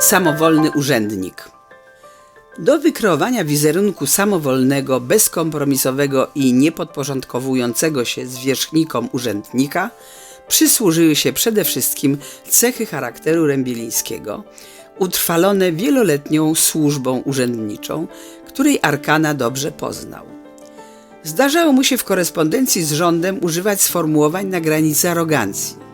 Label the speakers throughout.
Speaker 1: Samowolny urzędnik. Do wykreowania wizerunku samowolnego, bezkompromisowego i niepodporządkowującego się zwierzchnikom urzędnika przysłużyły się przede wszystkim cechy charakteru Rębielińskiego, utrwalone wieloletnią służbą urzędniczą, której Arkana dobrze poznał. Zdarzało mu się w korespondencji z rządem używać sformułowań na granicy arogancji.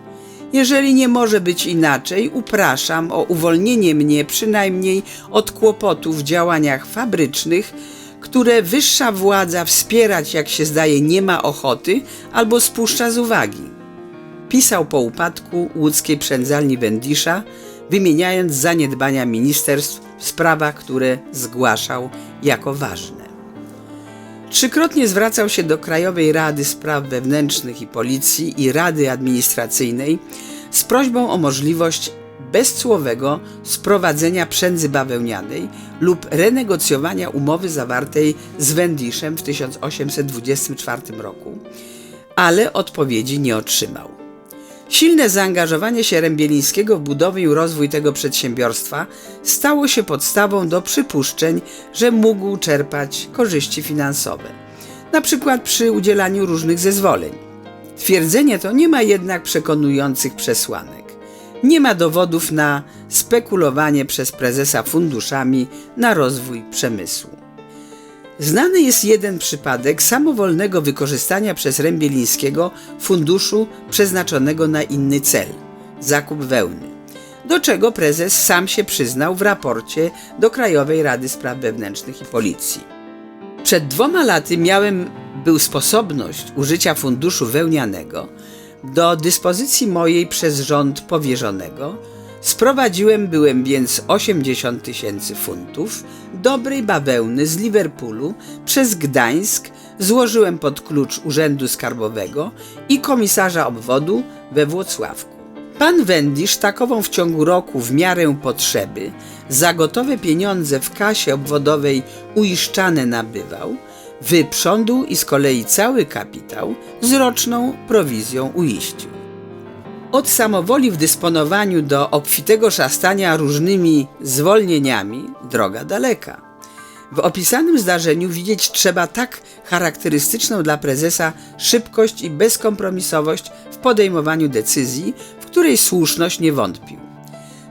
Speaker 1: Jeżeli nie może być inaczej, upraszam o uwolnienie mnie przynajmniej od kłopotów w działaniach fabrycznych, które wyższa władza wspierać, jak się zdaje, nie ma ochoty albo spuszcza z uwagi. Pisał po upadku łódzkiej przędzalni Wendisza, wymieniając zaniedbania ministerstw w sprawach, które zgłaszał jako ważne. Trzykrotnie zwracał się do Krajowej Rady Spraw Wewnętrznych i Policji i Rady Administracyjnej z prośbą o możliwość bezcłowego sprowadzenia przędzy bawełnianej lub renegocjowania umowy zawartej z Wendiszem w 1824 roku, ale odpowiedzi nie otrzymał. Silne zaangażowanie się Rębielińskiego w budowę i rozwój tego przedsiębiorstwa stało się podstawą do przypuszczeń, że mógł czerpać korzyści finansowe, na przykład przy udzielaniu różnych zezwoleń. Twierdzenie to nie ma jednak przekonujących przesłanek. Nie ma dowodów na spekulowanie przez prezesa funduszami na rozwój przemysłu. Znany jest jeden przypadek samowolnego wykorzystania przez Rębielińskiego funduszu przeznaczonego na inny cel zakup wełny, do czego prezes sam się przyznał w raporcie do Krajowej Rady Spraw Wewnętrznych i Policji. Przed dwoma laty miałem był sposobność użycia funduszu wełnianego do dyspozycji mojej przez rząd powierzonego Sprowadziłem byłem więc 80 tysięcy funtów dobrej bawełny z Liverpoolu przez Gdańsk, złożyłem pod klucz Urzędu Skarbowego i komisarza obwodu we Włocławku. Pan Wendisz takową w ciągu roku w miarę potrzeby za gotowe pieniądze w kasie obwodowej uiszczane nabywał, wyprządł i z kolei cały kapitał z roczną prowizją uiścił. Od samowoli w dysponowaniu do obfitego szastania różnymi zwolnieniami droga daleka. W opisanym zdarzeniu widzieć trzeba tak charakterystyczną dla prezesa szybkość i bezkompromisowość w podejmowaniu decyzji, w której słuszność nie wątpił.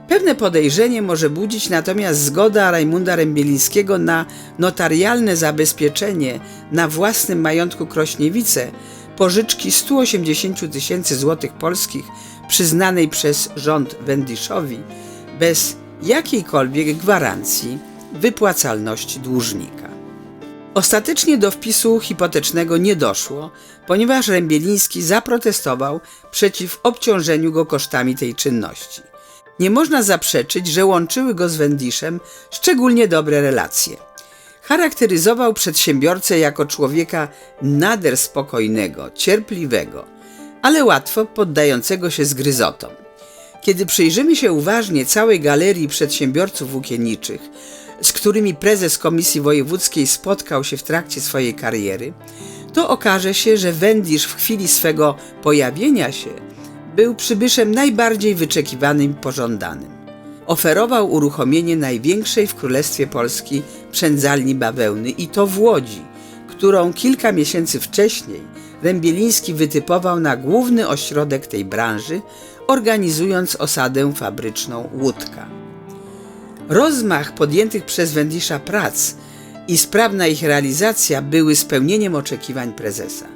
Speaker 1: Pewne podejrzenie może budzić natomiast zgoda Rajmunda Rębielińskiego na notarialne zabezpieczenie na własnym majątku Krośniewice pożyczki 180 tysięcy złotych polskich przyznanej przez rząd Wendiszowi bez jakiejkolwiek gwarancji wypłacalności dłużnika. Ostatecznie do wpisu hipotecznego nie doszło, ponieważ Rębieliński zaprotestował przeciw obciążeniu go kosztami tej czynności. Nie można zaprzeczyć, że łączyły go z Wendiszem szczególnie dobre relacje. Charakteryzował przedsiębiorcę jako człowieka nader spokojnego, cierpliwego, ale łatwo poddającego się zgryzotom. Kiedy przyjrzymy się uważnie całej galerii przedsiębiorców włókienniczych, z którymi prezes Komisji Wojewódzkiej spotkał się w trakcie swojej kariery, to okaże się, że Wendisz w chwili swego pojawienia się był przybyszem najbardziej wyczekiwanym i pożądanym. Oferował uruchomienie największej w Królestwie Polski przędzalni bawełny i to w Łodzi, którą kilka miesięcy wcześniej Rębieliński wytypował na główny ośrodek tej branży, organizując osadę fabryczną Łódka. Rozmach podjętych przez Wendisza prac i sprawna ich realizacja były spełnieniem oczekiwań prezesa.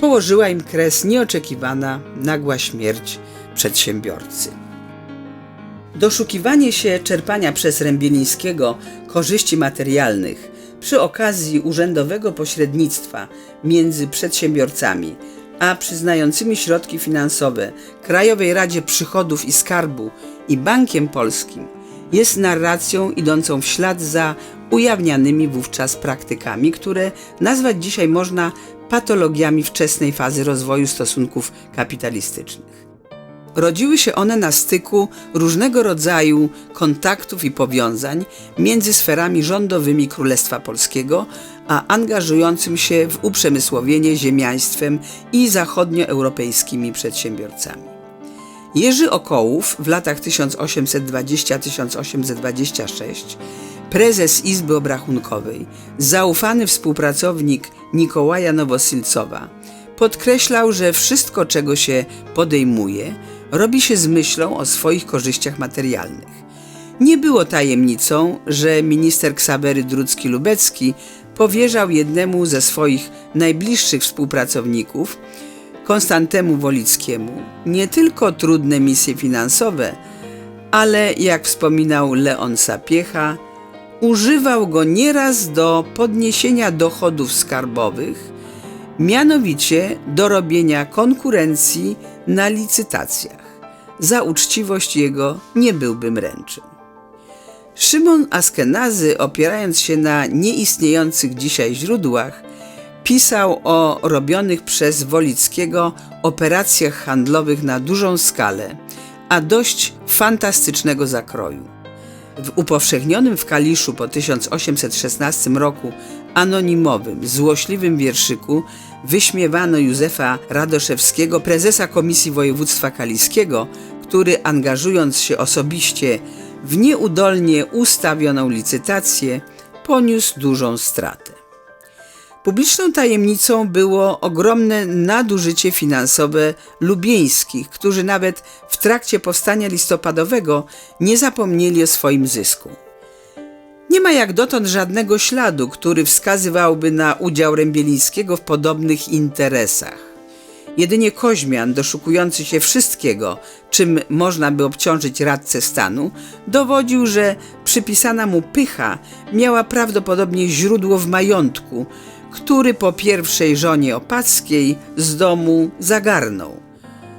Speaker 1: Położyła im kres nieoczekiwana, nagła śmierć przedsiębiorcy. Doszukiwanie się czerpania przez Rębielińskiego korzyści materialnych przy okazji urzędowego pośrednictwa między przedsiębiorcami a przyznającymi środki finansowe Krajowej Radzie Przychodów i Skarbu i Bankiem Polskim jest narracją idącą w ślad za ujawnianymi wówczas praktykami, które nazwać dzisiaj można patologiami wczesnej fazy rozwoju stosunków kapitalistycznych. Rodziły się one na styku różnego rodzaju kontaktów i powiązań między sferami rządowymi Królestwa Polskiego, a angażującym się w uprzemysłowienie ziemiaństwem i zachodnioeuropejskimi przedsiębiorcami. Jerzy Okołów w latach 1820-1826, prezes Izby Obrachunkowej, zaufany współpracownik Nikołaja Nowosilcowa, podkreślał, że wszystko, czego się podejmuje, robi się z myślą o swoich korzyściach materialnych. Nie było tajemnicą, że minister Ksawery Drucki-Lubecki powierzał jednemu ze swoich najbliższych współpracowników, Konstantemu Wolickiemu, nie tylko trudne misje finansowe, ale jak wspominał Leon Sapiecha, używał go nieraz do podniesienia dochodów skarbowych, mianowicie do robienia konkurencji na licytacjach. Za uczciwość jego nie byłbym ręczył. Szymon Askenazy, opierając się na nieistniejących dzisiaj źródłach, pisał o robionych przez Wolickiego operacjach handlowych na dużą skalę, a dość fantastycznego zakroju. W upowszechnionym w Kaliszu po 1816 roku anonimowym, złośliwym wierszyku wyśmiewano Józefa Radoszewskiego, prezesa Komisji Województwa Kaliskiego, który angażując się osobiście w nieudolnie ustawioną licytację, poniósł dużą stratę. Publiczną tajemnicą było ogromne nadużycie finansowe lubieńskich, którzy nawet w trakcie powstania listopadowego nie zapomnieli o swoim zysku. Nie ma jak dotąd żadnego śladu, który wskazywałby na udział Rębielińskiego w podobnych interesach. Jedynie Koźmian, doszukujący się wszystkiego, czym można by obciążyć radcę stanu, dowodził, że przypisana mu pycha miała prawdopodobnie źródło w majątku, który po pierwszej żonie opackiej z domu zagarnął,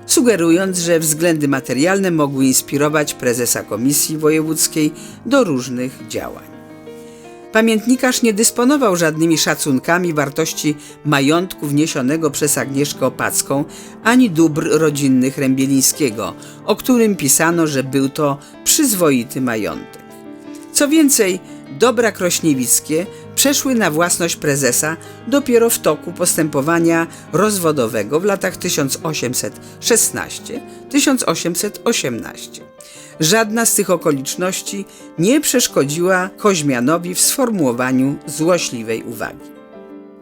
Speaker 1: sugerując, że względy materialne mogły inspirować prezesa Komisji Wojewódzkiej do różnych działań. Pamiętnikarz nie dysponował żadnymi szacunkami wartości majątku wniesionego przez Agnieszkę Opacką ani dóbr rodzinnych Rębielińskiego, o którym pisano, że był to przyzwoity majątek. Co więcej, dobra krośniewickie przeszły na własność prezesa dopiero w toku postępowania rozwodowego w latach 1816-1818. Żadna z tych okoliczności nie przeszkodziła Koźmianowi w sformułowaniu złośliwej uwagi.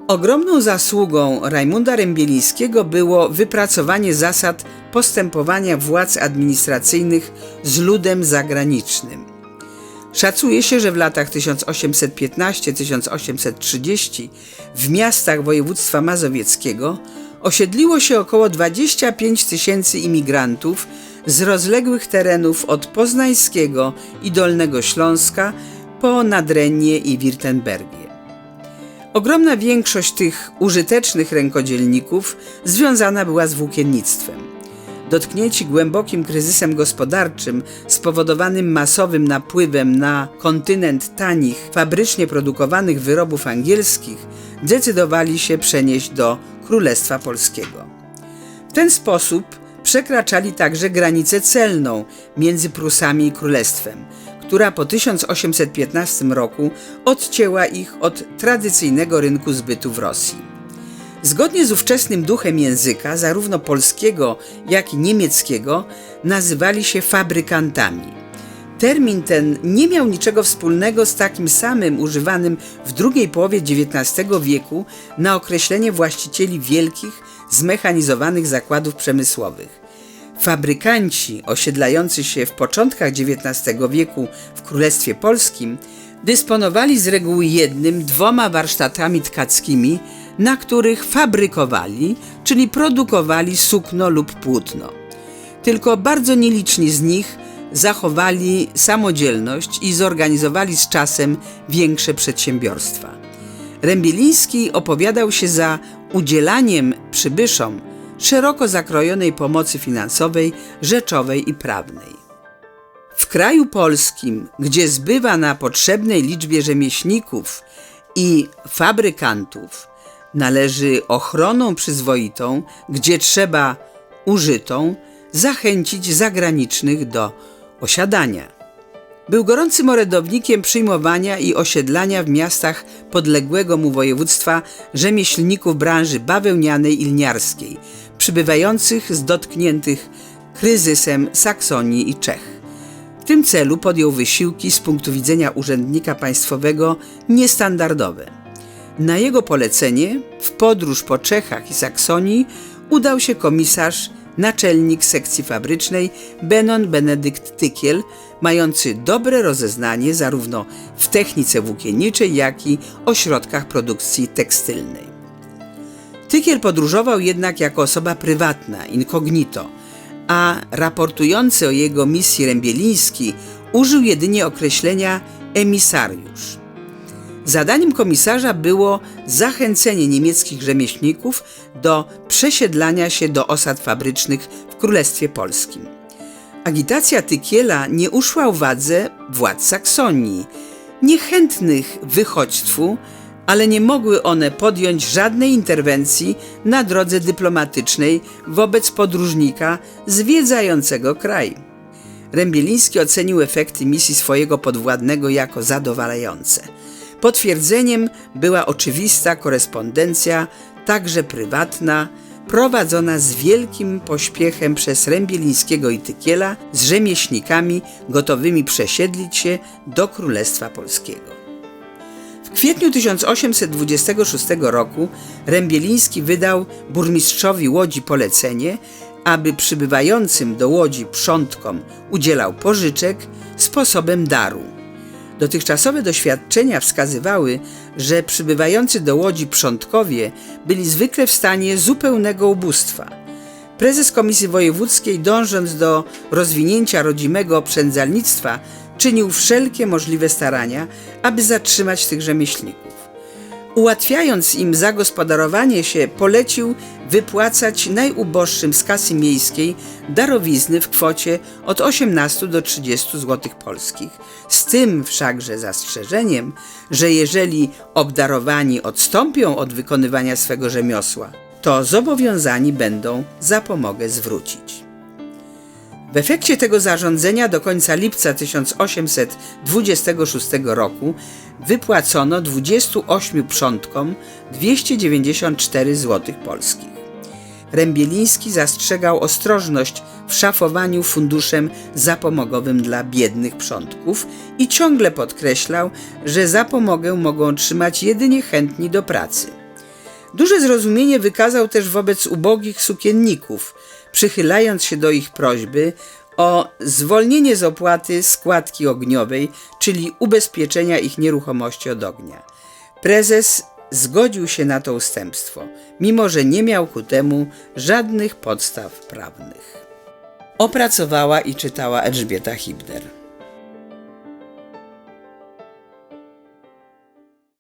Speaker 1: Ogromną zasługą Rajmunda Rębielińskiego było wypracowanie zasad postępowania władz administracyjnych z ludem zagranicznym. Szacuje się, że w latach 1815-1830 w miastach województwa mazowieckiego osiedliło się około 25 tysięcy imigrantów z rozległych terenów od Poznańskiego i Dolnego Śląska po Nadrennie i Wirtembergie. Ogromna większość tych użytecznych rękodzielników związana była z włókiennictwem. Dotknięci głębokim kryzysem gospodarczym spowodowanym masowym napływem na kontynent tanich, fabrycznie produkowanych wyrobów angielskich, decydowali się przenieść do Królestwa Polskiego. W ten sposób przekraczali także granicę celną między Prusami i Królestwem, która po 1815 roku odcięła ich od tradycyjnego rynku zbytu w Rosji. Zgodnie z ówczesnym duchem języka, zarówno polskiego, jak i niemieckiego, nazywali się fabrykantami. Termin ten nie miał niczego wspólnego z takim samym używanym w drugiej połowie XIX wieku na określenie właścicieli wielkich, zmechanizowanych zakładów przemysłowych. Fabrykanci osiedlający się w początkach XIX wieku w Królestwie Polskim dysponowali z reguły jednym, dwoma warsztatami tkackimi, na których fabrykowali, czyli produkowali sukno lub płótno. Tylko bardzo nieliczni z nich zachowali samodzielność i zorganizowali z czasem większe przedsiębiorstwa. Rębieliński opowiadał się za udzielaniem przybyszom szeroko zakrojonej pomocy finansowej, rzeczowej i prawnej. W kraju polskim, gdzie zbywa na potrzebnej liczbie rzemieślników i fabrykantów, należy ochroną przyzwoitą, gdzie trzeba użytą, zachęcić zagranicznych do osiadania. Był gorącym orędownikiem przyjmowania i osiedlania w miastach podległego mu województwa rzemieślników branży bawełnianej i lniarskiej, przybywających z dotkniętych kryzysem Saksonii i Czech. W tym celu podjął wysiłki z punktu widzenia urzędnika państwowego niestandardowe. Na jego polecenie w podróż po Czechach i Saksonii udał się komisarz, naczelnik sekcji fabrycznej Benon Benedykt Tykiel, mający dobre rozeznanie zarówno w technice włókienniczej, jak i ośrodkach produkcji tekstylnej. Tykiel podróżował jednak jako osoba prywatna, incognito, a raportujący o jego misji Rębieliński użył jedynie określenia emisariusz. Zadaniem komisarza było zachęcenie niemieckich rzemieślników do przesiedlania się do osad fabrycznych w Królestwie Polskim. Agitacja Tykiela nie uszła uwadze władz Saksonii, niechętnych wychodźstwu, ale nie mogły one podjąć żadnej interwencji na drodze dyplomatycznej wobec podróżnika zwiedzającego kraj. Rębieliński ocenił efekty misji swojego podwładnego jako zadowalające. Potwierdzeniem była oczywista korespondencja, także prywatna, prowadzona z wielkim pośpiechem przez Rębielińskiego i Tykiela z rzemieślnikami gotowymi przesiedlić się do Królestwa Polskiego. W kwietniu 1826 roku Rębieliński wydał burmistrzowi Łodzi polecenie, aby przybywającym do Łodzi przątkom udzielał pożyczek sposobem daru. Dotychczasowe doświadczenia wskazywały, że przybywający do Łodzi przątkowie byli zwykle w stanie zupełnego ubóstwa. Prezes Komisji Wojewódzkiej, dążąc do rozwinięcia rodzimego przędzalnictwa, czynił wszelkie możliwe starania, aby zatrzymać tych rzemieślników. Ułatwiając im zagospodarowanie się, polecił wypłacać najuboższym z kasy miejskiej darowizny w kwocie od 18 do 30 zł polskich. Z tym wszakże zastrzeżeniem, że jeżeli obdarowani odstąpią od wykonywania swego rzemiosła, to zobowiązani będą zapomogę zwrócić. W efekcie tego zarządzenia do końca lipca 1826 roku wypłacono 28 przątkom 294 zł polskich. Rębieliński zastrzegał ostrożność w szafowaniu funduszem zapomogowym dla biednych przątków i ciągle podkreślał, że zapomogę mogą otrzymać jedynie chętni do pracy. Duże zrozumienie wykazał też wobec ubogich sukienników, przychylając się do ich prośby o zwolnienie z opłaty składki ogniowej, czyli ubezpieczenia ich nieruchomości od ognia. Prezes zgodził się na to ustępstwo, mimo że nie miał ku temu żadnych podstaw prawnych. Opracowała i czytała Elżbieta Hibner.